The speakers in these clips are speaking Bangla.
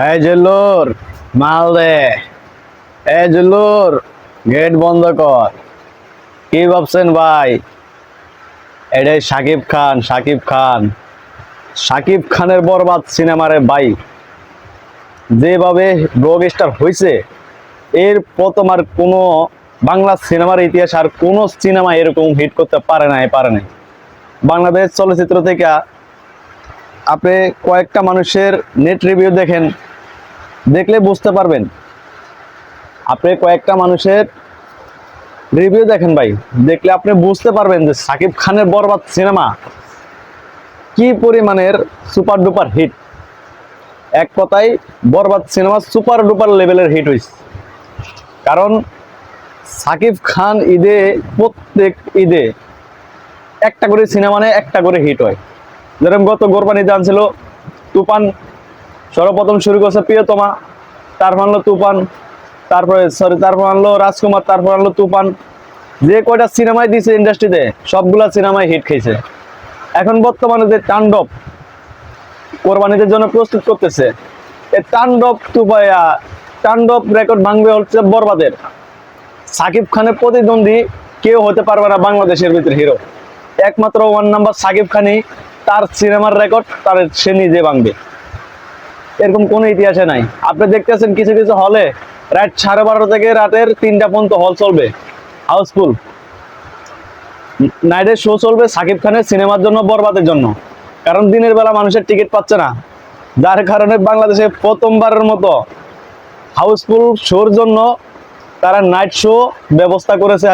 এই জেল্লোর মাল দে। এই জেল্লোর গেট বন্ধ কর। কি ভাবছেন ভাই? এটাই সাকিব খান সাকিব খান। সাকিব খানের বরবাদ সিনেমারে ভাই। যেভাবে ব্লগ স্টার হয়েছে এর প্রথম আর কোনো বাংলা সিনেমার ইতিহাস আর কোনো সিনেমা এরকম হিট করতে পারে নাই পারে নাই। বাংলাদেশ চলচ্চিত্র থেকে আপনি কয়েকটা মানুষের নেট রিভিউ দেখেন, দেখলে বুঝতে পারবেন। আপনি কয়েকটা মানুষের রিভিউ দেখেন ভাই, দেখলে আপনি বুঝতে পারবেন যে সাকিব খানের বরবাদ সিনেমা কি পরিমাণের সুপার ডুপার হিট এক কথায়, বরবাদ সিনেমা সুপার ডুপার লেভেলের হিট হয়েছে কারণ সাকিব খান ঈদে, প্রত্যেক ঈদে একটা করে সিনেমা নেয় একটা করে হিট হয়। যেরকম গত গোরবানি দান ছিল তুফান, সর্বপ্রথম শুরু করছে প্রিয়তমা, তারপর আনলো তুফান, তারপরে সরি তারপর আনলো রাজকুমার, তারপর আনলো তুফান। যে কয়টা সিনেমায় দিছে ইন্ডাস্ট্রিতে সবগুলা সিনেমায় হিট খেয়েছে। এখন বর্তমানে যে তাণ্ডব কোরবানিদের জন্য প্রস্তুত করতেছে এই তাণ্ডব তুফায়া, তাণ্ডব রেকর্ড ভাঙবে হচ্ছে বরবাদের। সাকিব খানের প্রতিদ্বন্দ্বী কেউ হতে পারবে না বাংলাদেশের ভিতরে হিরো একমাত্র ওয়ান নাম্বার সাকিব খানই তার সিনেমার রেকর্ড তার সে নিজে ভাঙবে। এরকম কোনো ইতিহাসে নাই। আপনি দেখতেছেন কিছু কিছু হলে রাত সাড়ে বারোটা থেকে রাতের তিনটা পর্যন্ত হল চলবে। হাউসফুল নাইটের শো চলবে সাকিব খানের সিনেমার জন্য, বরবাদের জন্য। কারণ দিনের বেলা মানুষের টিকিট পাচ্ছে না। যার কারণে বাংলাদেশে প্রথমবারের মতো হাউসফুল শোর জন্য তারা নাইট শো ব্যবস্থা করেছে,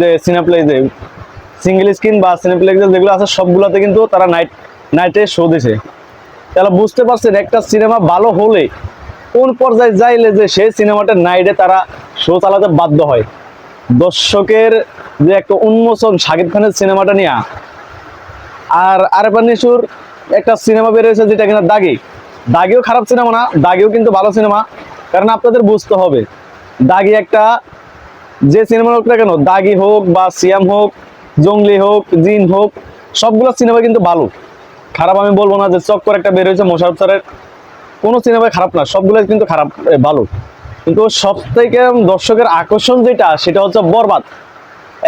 যে সিনেপ্লেজে সিঙ্গেল স্ক্রিন বা সিনেপ্লেক্সে যেগুলো আছে, সবগুলোতে কিন্তু তারা নাইট নাইটে শো দিছে। তাহলে বুঝতে পারছেন, একটা সিনেমা ভালো হলে কোন পর্যায়ে যাইলে যে সেই সিনেমাটা নাইটে তারা শো চালাতে বাধ্য হয়? দর্শকের যে একটা উন্মোচন শাকিব খানের সিনেমাটা নিয়ে, আর আরেফান নিশুর একটা সিনেমা বেরিয়েছে যেটা কিনা দাগি। দাগিও খারাপ সিনেমা না, দাগিও কিন্তু ভালো সিনেমা কারণ আপনাদের বুঝতে হবে, দাগি একটা যে সিনেমা হোক না কেন, দাগি হোক বা সিয়াম হোক জঙ্গলি হোক, জিন হোক, সবগুলো সিনেমা কিন্তু ভালো খারাপ আমি বলব না যে চক্কর একটা বের হয়েছে মোশারফ স্যারের। কোনো সিনেমায় খারাপ না, সবগুলো কিন্তু খারাপ ভালো কিন্তু সব থেকে দর্শকের আকর্ষণ যেটা, সেটা হচ্ছে বরবাদ।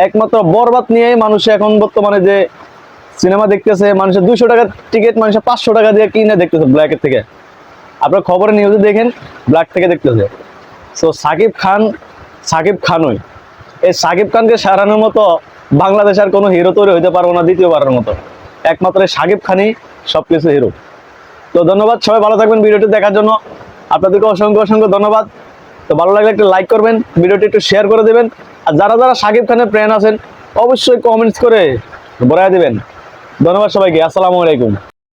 একমাত্র বরবাদ নিয়েই মানুষ এখন বর্তমানে যে সিনেমা দেখতেছে মানুষের দুশো টাকার টিকিট মানুষের পাঁচশো টাকা দিয়ে কিনে দেখতেছে ব্ল্যাকের থেকে। আপনার খবরে নিউজে দেখেন ব্ল্যাক থেকে দেখতেছে। সো সাকিব খান, সাকিব খানই। এই সাকিব খানকে সারানোর মতো বাংলাদেশ আর কোনো হিরো তৈরি হইতে পারব না দ্বিতীয়বারের মতো। একমাত্র সাকিব খানই সবকিছু হিরো তো ধন্যবাদ, সবাই ভালো থাকবেন ভিডিওটি দেখার জন্য। আপনাদেরকে অসংখ্য অসংখ্য ধন্যবাদ। তো ভালো লাগলে একটু লাইক করবেন, ভিডিওটি একটু শেয়ার করে দেবেন। আর যারা যারা সাকিব খানের প্রেন আছেন, অবশ্যই কমেন্টস করে বড়াই দেবেন। ধন্যবাদ সবাইকে, আসসালামু আলাইকুম।